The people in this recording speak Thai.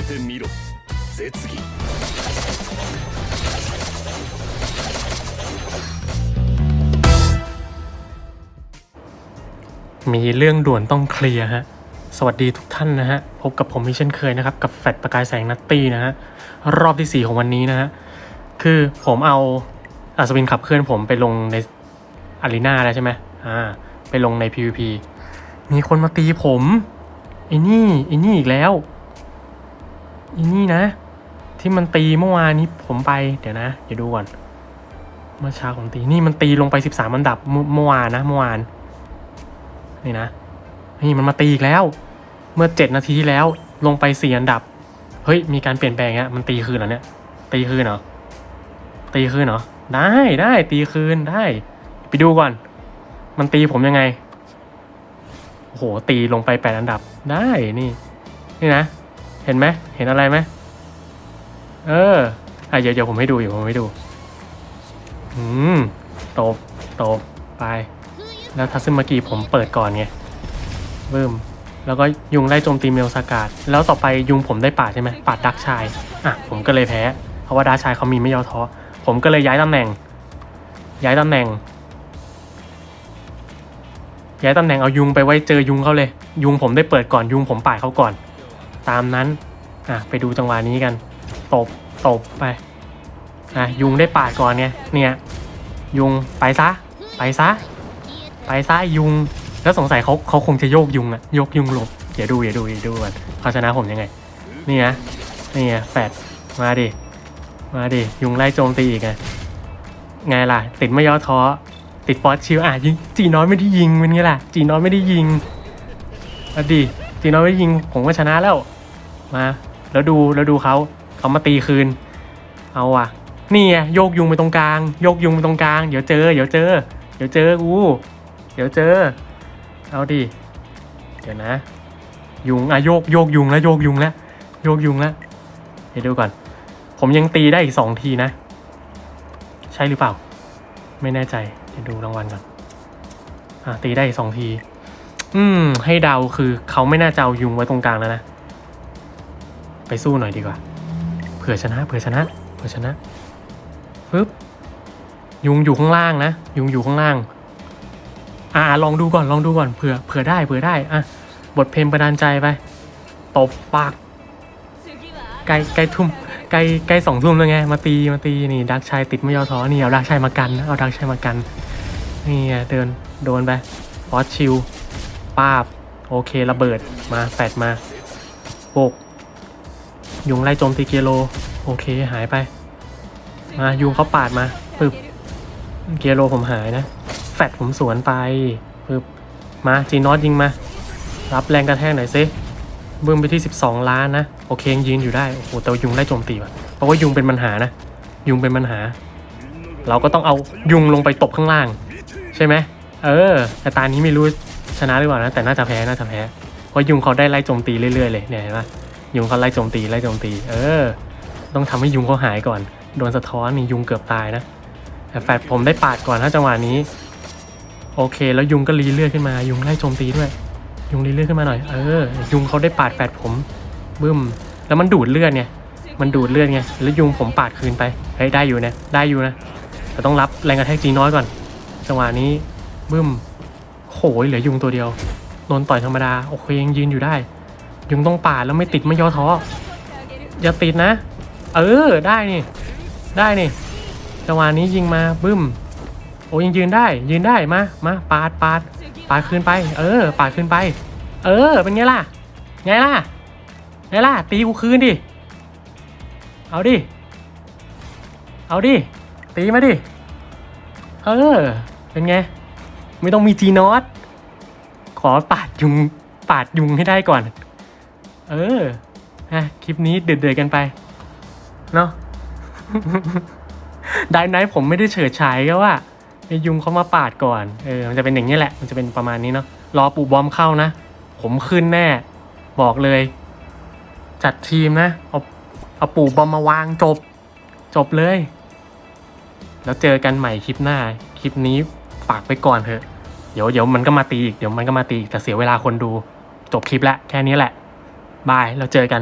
てみろ絶技 มีเรื่องด่วนต้องเคลียร์ฮะ สวัสดีทุกท่านนะฮะ พบกับผมอีกเช่นเคยนะครับ กับแฟดประกายแสงนัตตี้นะฮะ รอบที่ 4 ของวันนี้นะฮะ คือผมเอาอัศวินขับเคลื่อนผมไปลงในอารีนาแล้วใช่ไหมอ่า ไปลงใน PVP มีคนมาตีผมไอ้นี่ไอ้นี่อีกแล้วไ อ้นี่นะ ที่มันตีเมื่อวานนี้ผมไปเดี๋ยวนะ เดี๋ยวดูก่อนเมื่อเช้าผมตีนี่มันตีลงไป13อันดับเมื่อเมื่อวานนะเมื่อวาน นี่นะ นี่มันมาตีอีกแล้ว เมื่อเจ็ดนาทีที่แล้วลงไปสี่อันดับ เฮ้ย มีการเปลี่ยนแปลงอะมันตีคืนเหรอเนี่ย ตีคืนเหรอ ตีคืนเหรอ ได้ได้ตีคืนได้ ไปดูก่อน มันตีผมยังไง โอ้โห ตีลงไปแปดอันดับ ได้ นี่ นี่นะ เห็นไหมเห็นอะไรไหมเอออะเดี๋ยวเดี๋ยวผมให้ดูอยู่ผมให้ดู อืมตบตบไป แล้วทัซึมากิผมเปิดก่อนไงเบิ่มแล้วก็ยุงไล่โจมตีเมลสากาดแล้วต่อไปยุงผมได้ปาดใช่ไหมปาดดักชาย อะ ผมก็เลยแพ้ เพราะว่าดักชายเขามีไม่ยอท้อ ผมก็เลยย้ายตำแหน่ง ย้ายตำแหน่ง ย้ายตำแหน่งเอายุงไปไว้เจอยุงเขาเลย ยุงผมได้เปิดก่อนยุงผมปาดเขาก่อน ตามนั้นอะไปดูจังหวะนี้กัน ตบตบไปอะยุงได้ปาดก่อนไงเนี่ยยุงไปซะ ไปซะ ไปซ้ายยุง แล้วสงสัยเขาเขาคงจะโยกยุงอะโยกยุงหลบอย่าดูอย่าดูอย่าดูก่อนเขาชนะผมยังไงนี่นะนี่ไงแฟดมาดิมาดิยุงไล่โจมตีอีกไงไงล่ะ ติดไม่ย่อท้อติดฟอสชิลอะยิงจีน้อยไม่ได้ยิงเป็นไงล่ะจีน้อยไม่ได้ยิงมาดิจีน้อยไม่ได้ยิงผมก็ชนะแล้ว มา แล้วดูแล้วดูเขาเขามาตีคืน เอาอะ นี่ไงโยกยุงไปตรงกลาง โยกยุงไปตรงกลาง เดี๋ยวเจอ เดี๋ยวเจอ เดี๋ยวเจอกูเดี๋ยวเจอ เอาดิ เดี๋ยวนะ ยุงอะโยกโยกยุงแล้วโยกยุงแล้วโยกยุงแล้วเดี๋ยวดูก่อน ผมยังตีได้อีกสองทีนะ ใช่หรือเปล่า ไม่แน่ใจ เดี๋ยวดูรางวัลก่อนอะตีได้อีกสองที อืม ให้เดาคือเขาไม่น่าจะเอายุงไว้ตรงกลางแล้วนะ ไปสู้หน่อยดีกว่า เผื่อชนะ เผื่อชนะ เผื่อชนะปึ๊บยุงอยู่ข้างล่างนะ ยุงอยู่ข้างล่าง อ่าลองดูก่อนลองดูก่อนเผื่อเผื่อได้เผื่อได้อะบทเพลงประดานใจไปตบปากใกล้ใกล้ทุ่มใกล้ใกล้สองทุ่มแล้วไงมาตีมาตีนี่ดักชายติดไม่ยอท้อนี่เอาดักชายมากันนะเอาดักชายมากันนี่ไงเดินโดนไปฟอสชิลป้าบโอเคระเบิดมาแฟดมาโบก ยุงไล่โจมตีเกโล โอเคหายไป มายุงเขาปาดมาปึบเกียร์โลผมหายนะ แฟดผมสวนไปปึบมาจีนอตยิงมา รับแรงกระแทกหน่อยซิบึ้มไปที่ 12 ล้านนะ โอเคยังยืนอยู่ได้ โอ้โหแต่ยุงไล่โจมตีว่ะเพราะว่ายุงเป็นปัญหานะ ยุงเป็นปัญหา เราก็ต้องเอายุงลงไปตบข้างล่าง ใช่ไหมเออ แต่ตานี้ไม่รู้ชนะหรือเปล่านะ แต่น่าจะแพ้ น่าจะแพ้ เพราะยุงเขาได้ไล่โจมตีเรื่อยๆเลย เนี่ยเห็นปะ ยุงเขาไล่โจมตีไล่โจมตี เออ ต้องทำให้ยุงเขาหายก่อน โดนสะท้อนนี่ยุงเกือบตายนะแต่แฟดผมได้ปาดก่อนถ้าจังหวะนี้ โอเค แล้วยุงก็รีเลือดขึ้นมา ยุงไล่โจมตีด้วย ยุงรีเลือดขึ้นมาหน่อย เออ ยุงเขาได้ปาดแฟดผมบึ้ม แล้วมันดูดเลือดไง มันดูดเลือดไง แล้วยุงผมปาดคืนไป เฮ้ยได้อยู่นะ ได้อยู่นะ แต่ต้องรับแรงกระแทกจีน้อยก่อน จังหวะนี้บึ้มโหยเหลือยุงตัวเดียว โดนต่อยธรรมดา โอเคยังยืนอยู่ได้ ยุงต้องปาดแล้วไม่ติดไม่ย่อท้ออย่าติดนะ เออได้นี่ ได้นี่จังหวะนี้ยิงมาบึ้ม โอ้ยังยืนได้ ยืนได้มามาปาดปาดปาดคืนไป เออ ปาดคืนไป เออ เป็นไงล่ะ ไงล่ะ ไงล่ะ ตีกูคืนดิ เอาดิ เอาดิ ตีมาดิ เออ เป็นไง ไม่ต้องมีจีนอต ขอปาดยุง ปาดยุงให้ได้ก่อน เออฮะคลิปนี้เดือดๆกันไป เนาะไดไนท์ผมไม่ได้เฉิดฉายก็ว่าไอยุงเขามาปาดก่อน เออ มันจะเป็นอย่างนี้แหละ มันจะเป็นประมาณนี้เนาะ รอปูบอมเข้านะ ผมขึ้นแน่ บอกเลย จัดทีมนะ เอา เอาปูบอมมาวางจบ จบเลย แล้วเจอกันใหม่คลิปหน้า คลิปนี้ฝากไปก่อนเถอะ เดี๋ยวเดี๋ยวมันก็มาตีอีก เดี๋ยวมันก็มาตีอีก แต่เสียเวลาคนดู จบคลิปแล้วแค่นี้แหละ บาย เราเจอกัน